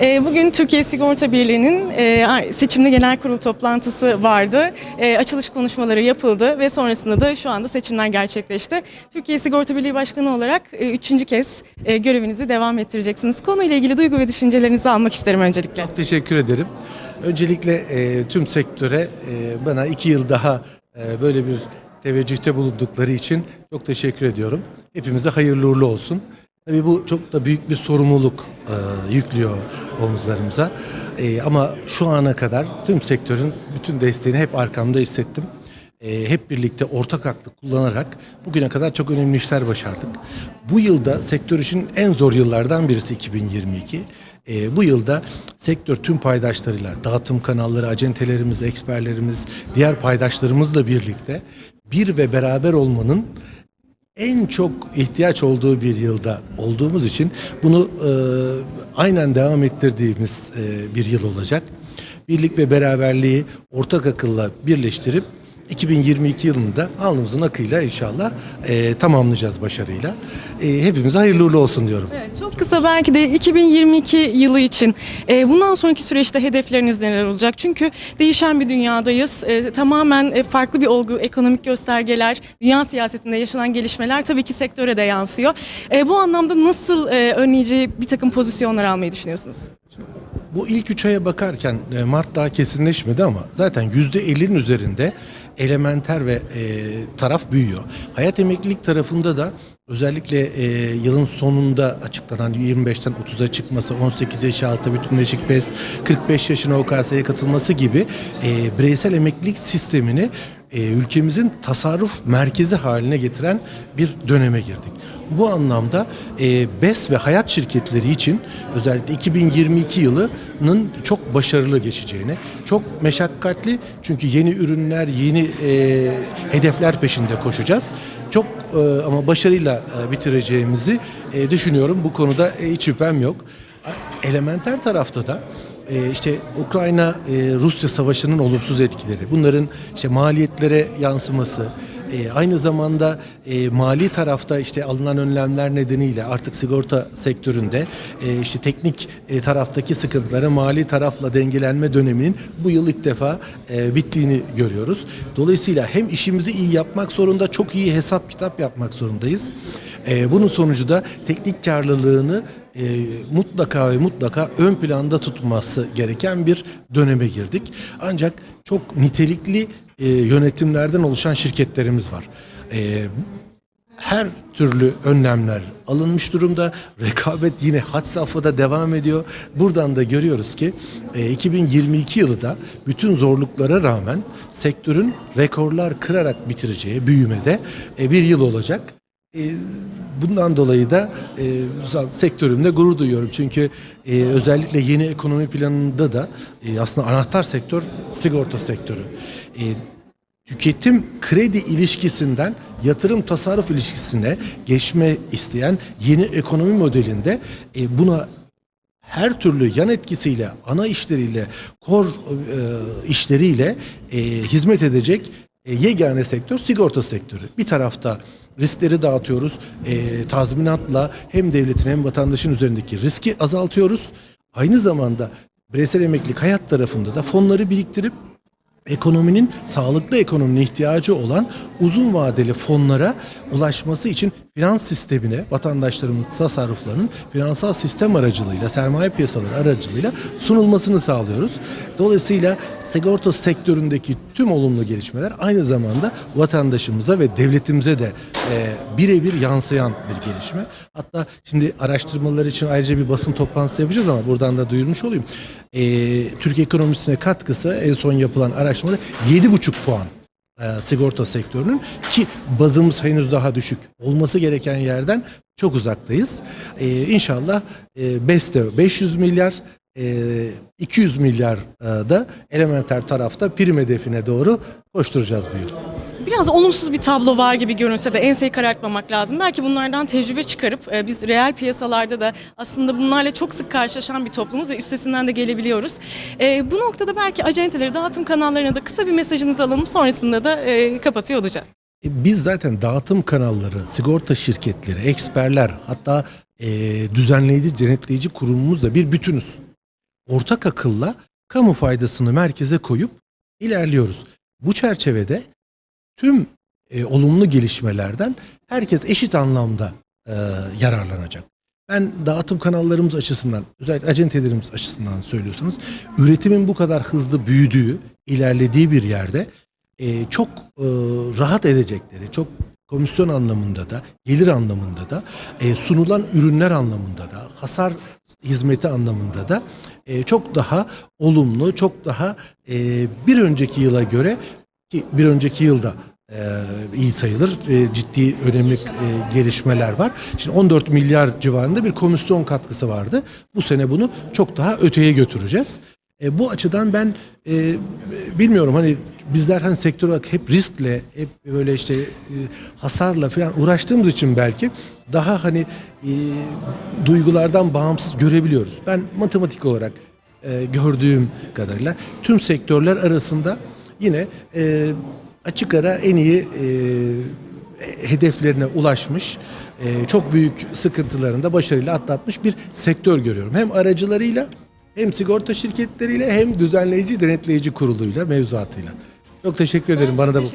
E, bugün Türkiye Sigorta Birliği'nin e, seçimli genel kurul toplantısı vardı. E, açılış konuşmaları yapıldı ve sonrasında da şu anda seçimler gerçekleşti. Türkiye Sigorta Birliği Başkanı olarak e, üçüncü kez görevinizi devam ettireceksiniz. Konuyla ilgili duygu ve düşüncelerinizi almak isterim öncelikle. Çok teşekkür ederim. Öncelikle tüm sektöre bana iki yıl daha böyle bir teveccühte bulundukları için çok teşekkür ediyorum. Hepimize hayırlı uğurlu olsun. Tabii bu çok da büyük bir sorumluluk e, yüklüyor omuzlarımıza. E, ama şu ana kadar tüm sektörün bütün desteğini hep arkamda hissettim. E, hep birlikte ortak aklı kullanarak bugüne kadar çok önemli işler başardık. Bu yılda sektör için en zor yıllardan birisi 2022. E, bu yılda sektör tüm paydaşlarıyla, dağıtım kanalları, acentelerimiz, eksperlerimiz, diğer paydaşlarımızla birlikte bir ve beraber olmanın en çok ihtiyaç olduğu bir yılda olduğumuz için bunu e, aynen devam ettirdiğimiz e, bir yıl olacak. Birlik ve beraberliği ortak akılla birleştirip 2022 yılında alnımızın akıyla inşallah e, tamamlayacağız başarıyla. E, hepimize hayırlı uğurlu olsun diyorum. Evet, çok kısa belki de 2022 yılı için e, bundan sonraki süreçte hedefleriniz neler olacak? Çünkü değişen bir dünyadayız. E, tamamen e, farklı bir olgu, ekonomik göstergeler, dünya siyasetinde yaşanan gelişmeler tabii ki sektöre de yansıyor. E, bu anlamda nasıl e, önleyici bir takım pozisyonlar almayı düşünüyorsunuz? Bu ilk üç aya bakarken e, Mart daha kesinleşmedi ama zaten %50'nin üzerinde elementer ve e, taraf büyüyor. Hayat emeklilik tarafında da özellikle e, yılın sonunda açıklanan 25'ten 30'a çıkması, 18 yaş altı bütünleşik BES, 45 yaşına OKS'ye katılması gibi e, bireysel emeklilik sistemini e, ülkemizin tasarruf merkezi haline getiren bir döneme girdik. Bu anlamda e, BES ve hayat şirketleri için özellikle 2022 yılının çok başarılı geçeceğini, çok meşakkatli çünkü yeni ürünler, yeni e, hedefler peşinde koşacağız. Çok e, ama başarıyla e, bitireceğimizi e, düşünüyorum. Bu konuda e, hiç şüphem yok. Elementer tarafta da e, işte Ukrayna-Rusya savaşının olumsuz etkileri, bunların işte maliyetlere yansıması, e, aynı zamanda e, mali tarafta işte alınan önlemler nedeniyle artık sigorta sektöründe e, işte teknik taraftaki sıkıntıları mali tarafla dengelenme döneminin bu yıl ilk defa bittiğini görüyoruz. Dolayısıyla hem işimizi iyi yapmak zorunda, çok iyi hesap kitap yapmak zorundayız. Bunun sonucu da teknik karlılığını e, mutlaka ve mutlaka ön planda tutması gereken bir döneme girdik. Ancak çok nitelikli e, yönetimlerden oluşan şirketlerimiz var. E, her türlü önlemler alınmış durumda. Rekabet yine had safhada devam ediyor. Buradan da görüyoruz ki e, 2022 yılı da bütün zorluklara rağmen sektörün rekorlar kırarak bitireceği büyümede e, bir yıl olacak. E, bundan dolayı da e, sektörümde gurur duyuyorum. Çünkü e, özellikle yeni ekonomi planında da e, aslında anahtar sektör sigorta sektörü. Tüketim kredi ilişkisinden yatırım tasarruf ilişkisine geçme isteyen yeni ekonomi modelinde buna her türlü yan etkisiyle, ana işleriyle, kor işleriyle hizmet edecek e, yegane sektör sigorta sektörü. Bir tarafta riskleri dağıtıyoruz. E, tazminatla hem devletin hem vatandaşın üzerindeki riski azaltıyoruz. Aynı zamanda bireysel emeklilik hayat tarafında da fonları biriktirip ekonominin sağlıklı ekonominin ihtiyacı olan uzun vadeli fonlara ulaşması için finans sistemine vatandaşlarımın tasarruflarının finansal sistem aracılığıyla sermaye piyasaları aracılığıyla sunulmasını sağlıyoruz. Dolayısıyla sigorta sektöründeki tüm olumlu gelişmeler aynı zamanda vatandaşımıza ve devletimize de e, birebir yansıyan bir gelişme. Hatta şimdi araştırmalar için ayrıca bir basın toplantısı yapacağız ama buradan da duyurmuş olayım. E, Türk ekonomisine katkısı en son yapılan araştırmada 7,5 puan e, sigorta sektörünün ki bazımız henüz daha düşük. Olması gereken yerden çok uzaktayız. E, inşallah e, BES'te 500 milyar 200 milyar e, da elementer tarafta prim hedefine doğru koşturacağız bu yıl. Biraz olumsuz bir tablo var gibi görünse de enseyi karartmamak lazım. Belki bunlardan tecrübe çıkarıp e, biz reel piyasalarda da aslında bunlarla çok sık karşılaşan bir toplumuz ve üstesinden de gelebiliyoruz. E, bu noktada belki acenteleri, dağıtım kanallarına da kısa bir mesajınızı alalım. Sonrasında da e, kapatıyor olacağız. E, Biz zaten dağıtım kanalları, sigorta şirketleri, eksperler hatta e, düzenleyici, denetleyici kurumumuzla bir bütünüz. Ortak akılla kamu faydasını merkeze koyup ilerliyoruz. Bu çerçevede tüm e, olumlu gelişmelerden herkes eşit anlamda e, yararlanacak. Ben dağıtım kanallarımız açısından, özellikle acentelerimiz açısından söylüyorsanız, üretimin bu kadar hızlı büyüdüğü, ilerlediği bir yerde e, çok e, rahat edecekleri, çok komisyon anlamında da, gelir anlamında da, e, sunulan ürünler anlamında da, hasar hizmeti anlamında da e, çok daha olumlu, çok daha e, bir önceki yıla göre ki bir önceki yılda e, iyi sayılır. E, ciddi önemli e, gelişmeler var. Şimdi 14 milyar civarında bir komisyon katkısı vardı. Bu sene bunu çok daha öteye götüreceğiz. E, bu açıdan ben e, bilmiyorum hani bizler hani sektör olarak hep riskle, hep böyle işte e, hasarla falan uğraştığımız için belki daha hani e, duygulardan bağımsız görebiliyoruz. Ben matematik olarak e, gördüğüm kadarıyla tüm sektörler arasında yine e, açık ara en iyi e, hedeflerine ulaşmış, e, çok büyük sıkıntılarını da başarıyla atlatmış bir sektör görüyorum. Hem aracılarıyla hem sigorta şirketleriyle hem düzenleyici denetleyici kuruluyla mevzuatıyla. Çok teşekkür ederim bana da bu